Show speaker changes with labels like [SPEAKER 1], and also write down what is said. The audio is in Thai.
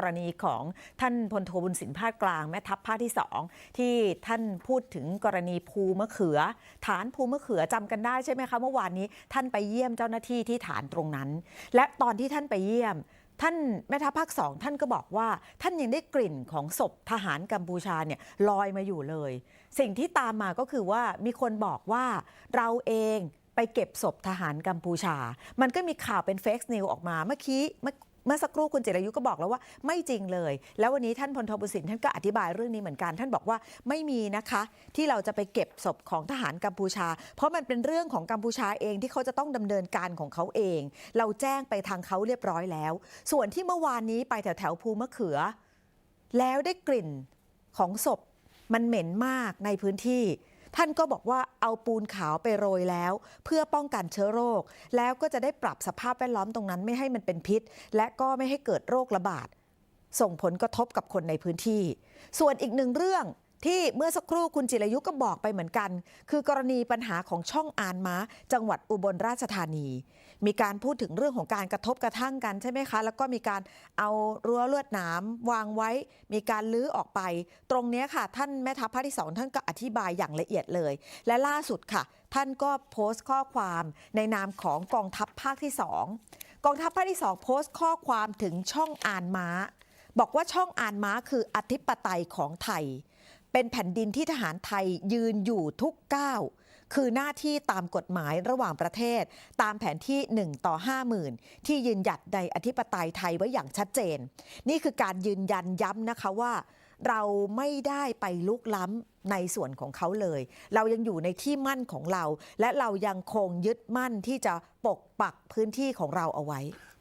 [SPEAKER 1] กรณีของท่านพลโทบุญสินภาคกลางแม่ทัพภาคที่สองที่ท่านพูดถึงกรณีภูมะเขือ ฐานภูมะเขือจำกันได้ใช่ไหมคะ เมื่อวานนี้ท่านไปเยี่ยมเจ้าหน้าที่ที่ฐานตรงนั้น และตอนที่ท่านไปเยี่ยมท่านแม่ทัพภาคสองท่านก็บอกว่า ท่านยังได้กลิ่นของศพทหารกัมพูชาเนี่ยลอยมาอยู่เลย สิ่งที่ตามมาก็คือว่ามีคนบอกว่าเราเองไปเก็บศพทหารกัมพูชา มันก็มีข่าวเป็นเฟกซ์นิวออกมาเมื่อกี้ เมื่อสักครู่คุณเจิรายุก็บอกแล้วว่าไม่จริงเลย แล้ววันนี้ท่านพลทบุสินท่านก็อธิบายเรื่องนี้เหมือนกัน ท่านบอกว่าไม่มีนะคะ ที่เราจะไปเก็บศพของทหารกัมพูชา เพราะมันเป็นเรื่องของกัมพูชาเองที่เขาจะต้องดำเนินการของเขาเอง เราแจ้งไปทางเขาเรียบร้อยแล้ว ส่วนที่เมื่อวานนี้ไปแถวแถวภูมะเขือ แล้วได้กลิ่นของศพมันเหม็นมากในพื้นที่ ท่านก็บอกว่าเอาปูนขาวไปโรยแล้ว เพื่อป้องกันเชื้อโรค แล้วก็จะได้ปรับสภาพแวดล้อมตรงนั้นไม่ให้มันเป็นพิษ และก็ไม่ให้เกิดโรคระบาด ส่งผลกระทบกับคนในพื้นที่ ส่วนอีกหนึ่งเรื่อง ที่เมื่อสักครู่คุณจิรายุก็บอกไปเหมือนกัน คือกรณีปัญหาของช่องอานม้า จังหวัดอุบลราชธานี มีการพูดถึงเรื่องของการกระทบกระทั่งกันใช่ไหมคะ แล้วก็มีการเอารั้วลวดหนามวางไว้ มีการลื้อออกไป ตรงนี้ค่ะ ท่านแม่ทัพภาคที่สองท่านก็อธิบายอย่างละเอียดเลย และล่าสุดค่ะ ท่านก็โพสต์ข้อความในนามของกองทัพภาคที่สองกองทัพภาคที่สองโพสต์ข้อความถึงช่องอานม้า บอกว่าช่องอานม้าคืออธิปไตยของไทย เป็นแผ่นดินที่ทหารไทยยืนอยู่ทุกก้าวคือหน้าที่ตามกฎหมายระหว่างประเทศ ตามแผนที่ 1 ต่อ 50,000 ที่ยืนหยัดในอธิปไตยไทยไว้อย่างชัดเจน นี่คือการยืนยันย้ำนะคะว่า เราไม่ได้ไปลุกล้ำในส่วนของเขาเลย เรายังอยู่ในที่มั่นของเรา และเรายังคงยึดมั่นที่จะปกปักพื้นที่ของเราเอาไว้